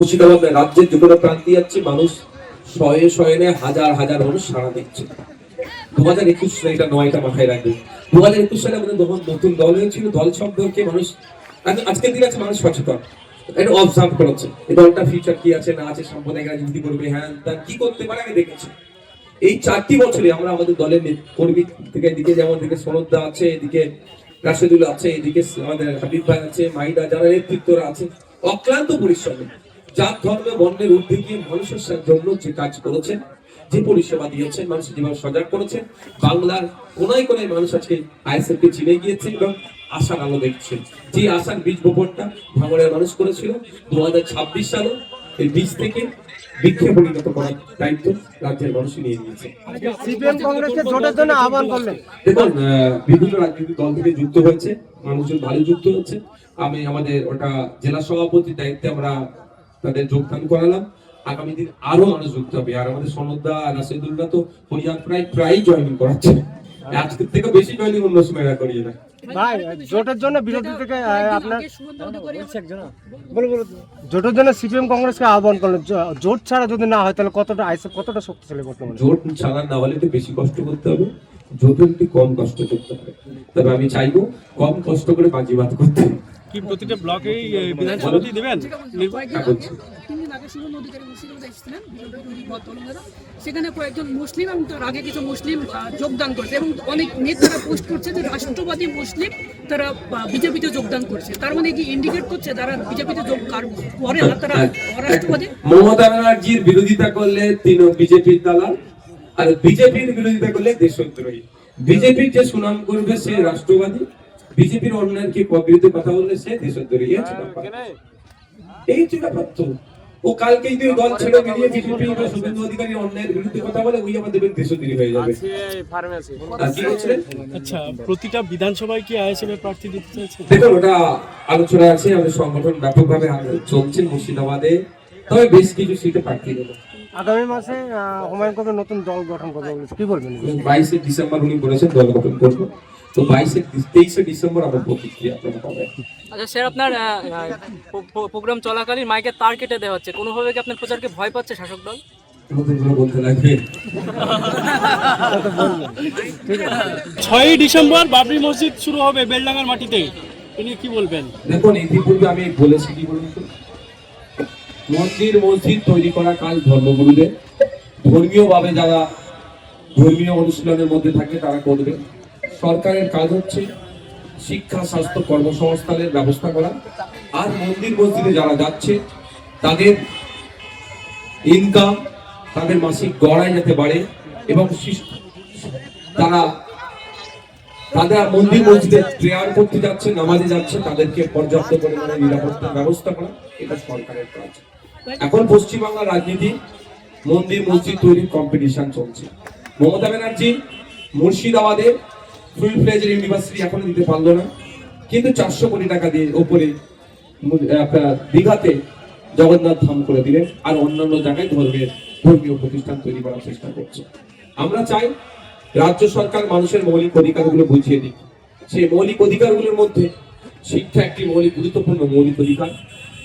মুর্শিদাবাদ রাজ্যের যে কোনো প্রান্তে যাচ্ছে, মানুষ শয়ে শয়নে হাজার হাজার মানুষ সাড়া দিচ্ছে। দু হাজার একুশ এটা নয়টা মাথায় রাখবে। দু হাজার একুশ সালে আমাদের নতুন দল হয়েছিল, দল সম্পর্কে মানুষ আজকের দিনে আছে মানুষ সচেতন। এটা অবজার্ভ করেছে। এই দলটা ফিউচার কি আছে, না আছে সাম্প্রদায়িক রাজনীতি করবে হ্যাঁ তা কি করতে পারে? আমি দেখেছি। এই চারটি বছরে আমরা আমাদের দলের কর্মী থেকে এদিকে যেমন এদিকে সনদদা আছে, এদিকে রাশেদুল আছে, এদিকে আমাদের হাবিব ভাই আছে মাইদা যারা নেতৃত্বরা আছে, অক্লান্ত পরিশ্রমে জাত ধর্মে বর্ণের ঊর্ধ্বে গিয়ে মানুষের জন্য যে কাজ করেছেন যে পরিষেবা দিয়েছেন মানুষের যেভাবে সজাগ করেছেন বাংলার কোনায় কোনায় মানুষ আজকে আইএসএফ কে চিনে গিয়েছে এবং আশার আলো দেখছে যে আশার বীজ বপনটা ভাঙড়ের মানুষ করেছিল দু হাজার ছাব্বিশ সালে এই বীজ থেকে বৃক্ষে পরিণত করার দায়িত্ব রাজ্যের মানুষই নিয়ে নিয়েছে। দেখুন বিভিন্ন রাজনৈতিক দল থেকে যুক্ত হয়েছে মানুষজন ভালো যুক্ত হচ্ছে। আমি আমাদের ওটা জেলা সভাপতির দায়িত্বে আমরা তাদের যোগদান করালাম। আগামী দিন আরও মানুষ যুক্ত হবে। আর আমাদের সনদা রাশেদুল্লাহ তো হরিয়ান প্রায় প্রায় জয়েনিং করাচ্ছে। আজকের থেকে বেশি জয়েনিং অন্য সময় করিয়ে না ভাই জোটের জন্য বিরোধী থেকে আপনার বলো বলো জোটের জন্য সিপিএম কংগ্রেসকে আহ্বান করলেন। জোট ছাড়া যদি না হয় তাহলে কতটা আইসে কতটা শক্তিশালী বর্তমানে জোট ছাড়া না হলে তো বেশি কষ্ট করতে হবে। জোটের একটু কম কষ্ট করতে হবে। তবে আমি চাইব কম কষ্ট করে বাজিবাদ করতে। কি প্রতিটা ব্লকেই বিধানসভাতেই দেবেন? হ্যাঁ, সেখানে কয়েকজন মুসলিম এবং তার আগে কিছু মুসলিম যোগদান করেছে এবং অনেক নেতারা পোস্ট করছে যে রাষ্ট্রবাদী মুসলিম তারা বিজেপিতে যোগদান করছে। তার মানে কি ইন্ডিকেট করছে তারা বিজেপিতে যোগ করে না তারা অরাষ্ট্রবাদী মমতা ব্যানার্জির বিরোধিতা করলে তিনি বিজেপির দালাল আর বিজেপির বিরোধিতা করলে দেশদ্রোহী। বিজেপির যে সুনাম করবে সে রাষ্ট্রবাদী বিজেপির অন্যায়ের কি বিরুদ্ধে কথা বললে সে দেশদ্রোহী এই হচ্ছে ব্যাপার। এই হচ্ছে ব্যাপার তো ও কালকেই যদি দল ছেড়ে বেরিয়ে বিজেপি বা শুভেন্দু অধিকারী অন্যায়ের বিরুদ্ধে কথা বলে ওই আবার দেখবেন দেশদ্রোহী হয়ে যাবে। আর কি বলছিলেন আচ্ছা প্রতিটা বিধানসভায় কি আইএসএফ এর প্রার্থী দিতে চাইছে? দেখুন ওটা আলোচনা আছে আমাদের সংগঠন ব্যাপকভাবে চলছে মুর্শিদাবাদে। তবে বেশ কিছু সিটে প্রার্থী দেবো আগামী মাসে আহ, হুমায়ুন কবির নতুন দল গঠন করবে বলেছে। কি বলবেন? বাইশে ডিসেম্বর উনি বলেছেন দল গঠন করব। তো বাইশে তেইশে ডিসেম্বর আমার প্রতিক্রিয়া আপনারা পাবেন আচ্ছা স্যার আপনার প্রোগ্রাম চলাকালীন মাইকে তার কেটে দেওয়া হচ্ছে। কোনোভাবে কি আপনার প্রচারকে ভয় পাচ্ছে শাসক দল? ছয়ই ডিসেম্বর বাবরি মসজিদ শুরু হবে বেলডাঙ্গার মাটিতে। এ নিয়ে কি বলবেন? দেখুন ইতিপূর্বে আমি বলেছি কি বলুন তো? মন্দির মসজিদ তৈরি করা কাজ ধর্মগুরুদের। ধর্মীয় ভাবে যারা ধর্মীয় অনুশীলনের মধ্যে থাকে তারা করবে। সরকারের কাজ হচ্ছে শিক্ষা, স্বাস্থ্য কর্মসংস্থানের ব্যবস্থা করা। আর মন্দির মসজিদে যারা যাচ্ছে, তাদের ইনকাম তাদের মাসিক গড়াই যাতে বাড়ে এবং তারা তারা মন্দির মসজিদে প্রেয়ার করতে যাচ্ছে, নামাজে যাচ্ছে, তাদেরকে পর্যাপ্ত পরিমাণে নিরাপত্তার ব্যবস্থা করা, এটা সরকারের কাজ। এখন পশ্চিমবাংলার রাজনীতি, মন্দির মসজিদ তৈরির কম্পিটিশন চলছে। মমতা ব্যানার্জি মুর্শিদাবাদে ফুল ফ্লেজের ইউনিভার্সিটি এখনও দিতে পারল না। কিন্তু চারশো কোটি টাকা দিয়ে ওপরে দীঘাতে জগন্নাথ ধাম করে দিলেন আর অন্যান্য জায়গায় ধর্মের ধর্মীয় প্রতিষ্ঠান তৈরি করার চেষ্টা করছে। আমরা চাই রাজ্য সরকার মানুষের মৌলিক অধিকারগুলো বুঝিয়ে দিক। সেই মৌলিক অধিকারগুলোর মধ্যে শিক্ষা একটি মৌলিক, গুরুত্বপূর্ণ মৌলিক অধিকার।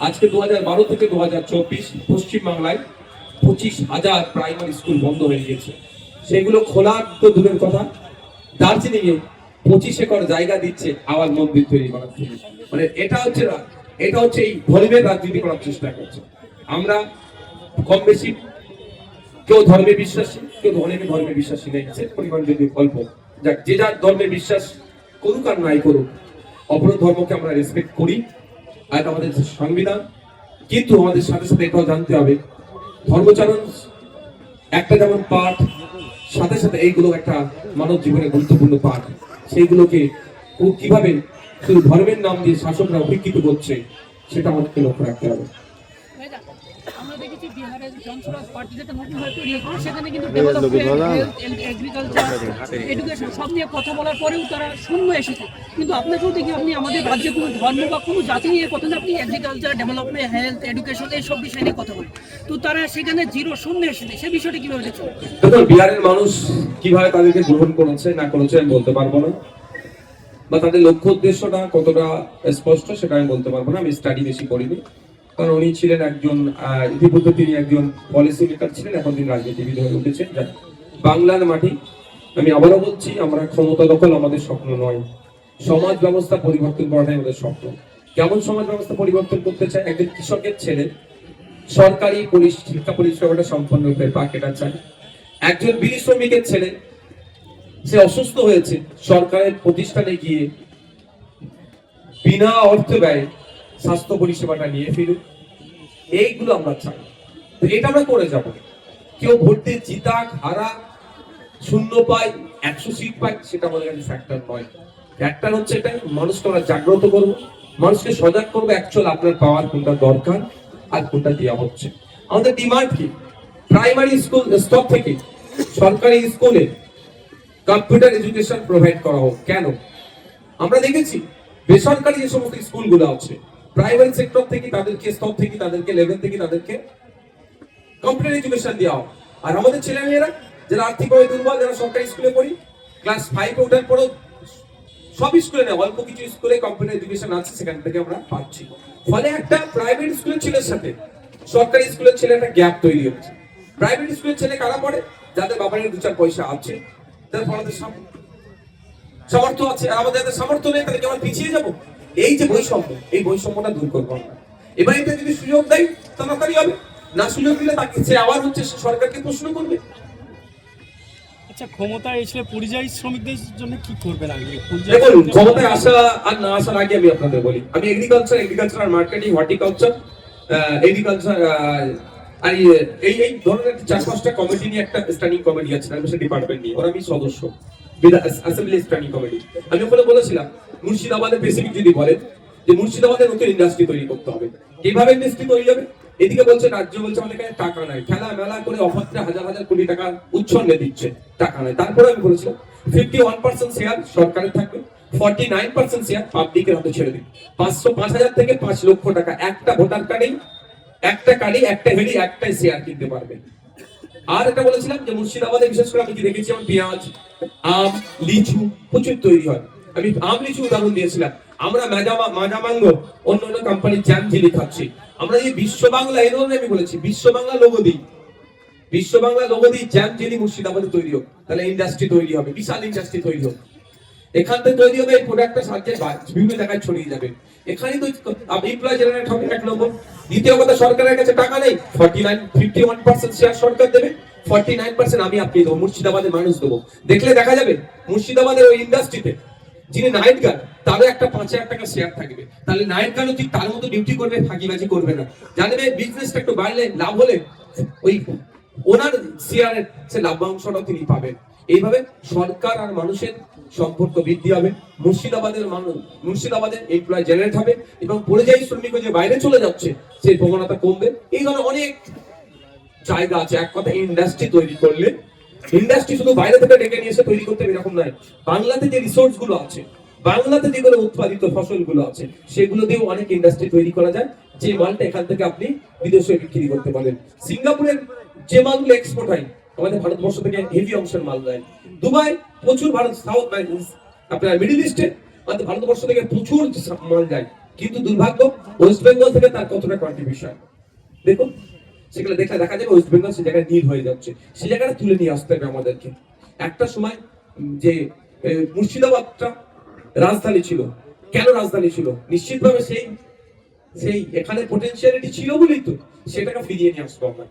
আজকে দু বারো থেকে দু হাজার চব্বিশ পশ্চিমবাংলায় পঁচিশ হাজার প্রাইমারি স্কুল বন্ধ হয়ে গেছে সেগুলো খোলার তো দূরের কথা। দার্জিলিং এ পঁচিশ একর জায়গা দিচ্ছে আবার মন্দির তৈরি করার জন্য। মানে এটা হচ্ছে রা- এটা হচ্ছে এই ধর্মের রাজনীতি করার চেষ্টা করছে। আমরা কম বেশি কেউ ধর্মে বিশ্বাসী, কেউ অনেকে ধর্মে বিশ্বাসী নেই। সে পরিমাণ যদি অল্প যাক, যে যার ধর্মে বিশ্বাস করুক আর নাই করুক, অপর ধর্মকে আমরা রেসপেক্ট করি, আর আমাদের সংবিধান, কিন্তু আমাদের সাথে সাথে এটাও জানতে হবে, ধর্মচারণ একটা যেমন পাঠ সাথে সাথে এইগুলো একটা মানব জীবনের গুরুত্বপূর্ণ পাঠ। সেইগুলোকে কীভাবে শুধু ধর্মের নাম দিয়ে শাসকরা উপেক্ষিত করছে, সেটা আমাদেরকে লক্ষ্য রাখতে হবে। বিহারের পার্টি যেটা নতুন হয়ে তৈরি হয়েছে সেখানে কিন্তু ডেভেলপমেন্ট এগ্রিকালচার এডুকেশন সব নিয়ে কথা বলার পরেও তারা শূন্য এসেছে। কিন্তু আপনাকেও দেখি আপনি আমাদের রাজ্যে কোনো ধর্ম বা কোনো জাতি নিয়ে কথা না আপনি এগ্রিকালচার ডেভেলপমেন্ট হেলথ এডুকেশন এইসব বিষয় নিয়ে কথা বলেন। তো তারা সেখানে জিরো শূন্য এসেছে। সে বিষয়টা কীভাবে দেখছেন? বিহারের মানুষ কীভাবে তাদেরকে গ্রহণ করেছে না করেছে আমি বলতে পারব না। বা তাদের লক্ষ্য উদ্দেশ্যটা কতটা স্পষ্ট সেটা আমি বলতে পারব না। আমি স্টাডি বেশি করিনি। কারণ উনি ছিলেন একজন ইতিপূর্বে তিনি একজন পলিসি মেকার ছিলেন, এখন তিনি রাজনীতিবিদ হয়ে উঠেছেন। বাংলার মাটি, আমি আবারও বলছি, আমরা ক্ষমতা দখল আমাদের স্বপ্ন নয়। সমাজ ব্যবস্থা পরিবর্তন করাটাই আমাদের স্বপ্ন। কেমন সমাজ ব্যবস্থা পরিবর্তন করতে চায় একজন কৃষকের ছেলে, সরকারি শিক্ষা পরিষেবাটা সম্পূর্ণরূপে পাকেটা চায় একজন বিড়ি শ্রমিকের ছেলে, সে অসুস্থ হয়েছে, সরকারের প্রতিষ্ঠানে গিয়ে বিনা অর্থ ব্যয় স্বাস্থ্য পরিষেবাটা নিয়ে ফিরুক। এইগুলো আমরা চাই। তো এটা আমরা করে যাব। কেউ ভোট দিয়ে জিতাক, হারা, শূন্য পাই একশো সিট পাই সেটা আমাদের কাছে ফ্যাক্টর নয়। ফ্যাক্টর হচ্ছে এটা মানুষকে আমরা জাগ্রত করব। মানুষকে সজাগ করব অ্যাকচুয়াল আপনার পাওয়ার কোনটা দরকার আর কোনটা দেওয়া হচ্ছে। আমাদের ডিমান্ড কি? প্রাইমারি স্কুল স্তর থেকে সরকারি স্কুলে কম্পিউটার এডুকেশন প্রোভাইড করা হোক। কেন? আমরা দেখেছি, বেসরকারি যে সমস্ত স্কুলগুলো আছে প্রাইভেট সেক্টর থেকে তাদেরকে, স্তর থেকে তাদেরকে লেভেল থেকে তাদেরকে কম্পিউটার এডুকেশন দেওয়া হয় আর আমাদের ছেলেমেয়েরা, যারা আর্থিকভাবে দুর্বল, যারা সরকারি স্কুলে পড়ি ক্লাস ফাইভে ওঠার পরও সব স্কুলে না, অল্প কিছু স্কুলে কম্পিউটার এডুকেশন আছে, সেখান থেকে আমরা পাচ্ছি। ফলে একটা প্রাইভেট স্কুলের ছেলের সাথে সরকারি স্কুলের ছেলে একটা গ্যাপ তৈরি হচ্ছে। প্রাইভেট স্কুলের ছেলে কারা পড়ে? যাদের বাবার দু চার পয়সা আছে, যাদের পড়াতে সাম- সামর্থ্য আছে। আর আমাদের সামর্থ্য নেই, তাদেরকে আমরা পিছিয়ে যাব? এই যে বৈষম্য এই বৈষম্যটা দূর করব আমরা। এবার এটা যদি সুযোগ দেয় তাড়াতাড়ি হবে। না সুযোগ দিলে তাকে সে আবার হচ্ছে সরকারকে প্রশ্ন করবে। আচ্ছা ক্ষমতায় এসে পরিযায়ী শ্রমিকদের জন্য কি করবেন আগে? দেখুন ক্ষমতায় আসা আর না আসার আগে আমি আপনাদের বলি আমি agriculture agriculture marketing horticulture agriculture আর ইয়ে- এই এই ধরনের চার পাঁচটা কমিটি নিয়ে একটা স্ট্যান্ডিং কমিটি আছে আমি ডিপার্টমেন্ট নিয়ে। ওরা আমি সদস্য। অ্যাসেম্বলি স্ট্যান্ডিং কমিটি আমি ওখানে বলেছিলাম মুর্শিদাবাদের স্পেসিফিক যদি বলেন যে মুর্শিদাবাদের নতুন ইন্ডাস্ট্রি তৈরি করতে হবে, কীভাবে ইন্ডাস্ট্রি তৈরি হবে? এদিকে বলছে, রাজ্য বলছে, আমাদের কাছে টাকা নাই। খেলা মেলা করে অপাত্রে হাজার হাজার কোটি টাকা উচ্ছন্নে দিচ্ছে। টাকা নাই। তারপরে আমি বলেছিলাম ফিফটি ওয়ান পার্সেন্ট শেয়ার সরকারের থাকবে ফর্টি নাইন পার্সেন্ট শেয়ার পাবলিকের হাতে ছেড়ে দিন পাঁচশো পাঁচ হাজার থেকে পাঁচ লক্ষ টাকা। একটা ভোটার কার্ডেই একটা কার্ডে একটা হেডি, একটাই শেয়ার কিনতে পারবে। আর এটা বলেছিলাম যে মুর্শিদাবাদে বিশেষ করে আমি দেখেছি, আমার পেঁয়াজ, আম, লিচু প্রচুর তৈরি হয়। আমি আম, লিচু উদাহরণ দিয়েছিলাম। আমরা মাজামা মাজামাঙ্গ অন্য অন্য কোম্পানির জ্যাম ঝিলি খাচ্ছি। আমরা এই বিশ্ব বাংলা, এই ধরনের আমি বলেছি, বিশ্ব বাংলা লোগো দিই। বিশ্ব বাংলা লোগো দিই, জ্যাম জেলি মুর্শিদাবাদে তৈরি হোক। তাহলে ইন্ডাস্ট্রি তৈরি হবে, বিশাল ইন্ডাস্ট্রি তৈরি হোক। এখান থেকে তৈরি হবে এই প্রোডাক্টটা সাহায্যে বিভিন্ন জায়গায় ছড়িয়ে যাবে। এখানেই তো এমপ্লয় এক নম্বর। দ্বিতীয় কথা, সরকারের কাছে টাকা নেই। Forty nine fifty one percent share সরকার দেবে। ফর্টি নাইন পার্সেন্ট আমি আপনি দেবো, মুর্শিদাবাদের মানুষ দেবো। দেখলে দেখা যাবে, মুর্শিদাবাদের ওই ইন্ডাস্ট্রিতে যিনি নাইট গার্ড তারও একটা পাঁচ হাজার টাকা শেয়ার থাকবে। তাহলে নাইট গার্ডও ঠিক তার মতো ডিউটি করবে, ফাঁকিবাজি করবে না। জানবে বিজনেসটা একটু বাড়লে লাভ হলে ওই ওনার শেয়ারের সে লাভ্যাংশটাও তিনি পাবেন। এইভাবে সরকার আর মানুষের সম্পর্ক বৃদ্ধি হবে। মুর্শিদাবাদের মানুষ, মুর্শিদাবাদের এমপ্লয় জেনারেট হবে এবং পরিযায়ী শ্রমিক যে বাইরে চলে যাচ্ছে, সেই প্রবণতা কমবে। এই ধরনের অনেক জায়গা আছে। এক কথা ইন্ডাস্ট্রি তৈরি করলে ইন্ডাস্ট্রি শুধু বাইরে থেকে ডেকে নিয়ে এসে তৈরি করতে এরকম নয়। বাংলাতে যে রিসোর্সগুলো আছে, বাংলাতে যেগুলো উৎপাদিত ফসলগুলো আছে, সেগুলো দিয়েও অনেক ইন্ডাস্ট্রি তৈরি করা যায়। যে মালটা এখান থেকে আপনি বিদেশে বিক্রি করতে পারেন। সিঙ্গাপুরের যে মালগুলো এক্সপোর্ট হয় আমাদের ভারতবর্ষ থেকে হেভি অংশের মাল যায় দুবাই প্রচুর ভারত সাউথ আপনার মিডিল ইস্টে আমাদের ভারতবর্ষ থেকে প্রচুর মাল যায়। কিন্তু দুর্ভাগ্য ওয়েস্ট বেঙ্গল থেকে তার কতটা কন্ট্রিবিউশন দেখুন, সেগুলো দেখলে দেখা যাবে ওয়েস্ট বেঙ্গল সে জায়গায় নীল হয়ে যাচ্ছে। সে জায়গাটা তুলে নিয়ে আসতে হবে আমাদেরকে। একটা সময় যে মুর্শিদাবাদটা রাজধানী ছিল। কেন রাজধানী ছিল? নিশ্চিতভাবে সেই সেই এখানে পোটেনশিয়ালিটি ছিল বলেই তো। সেটাকে ফিরিয়ে নিয়ে আসব আমরা।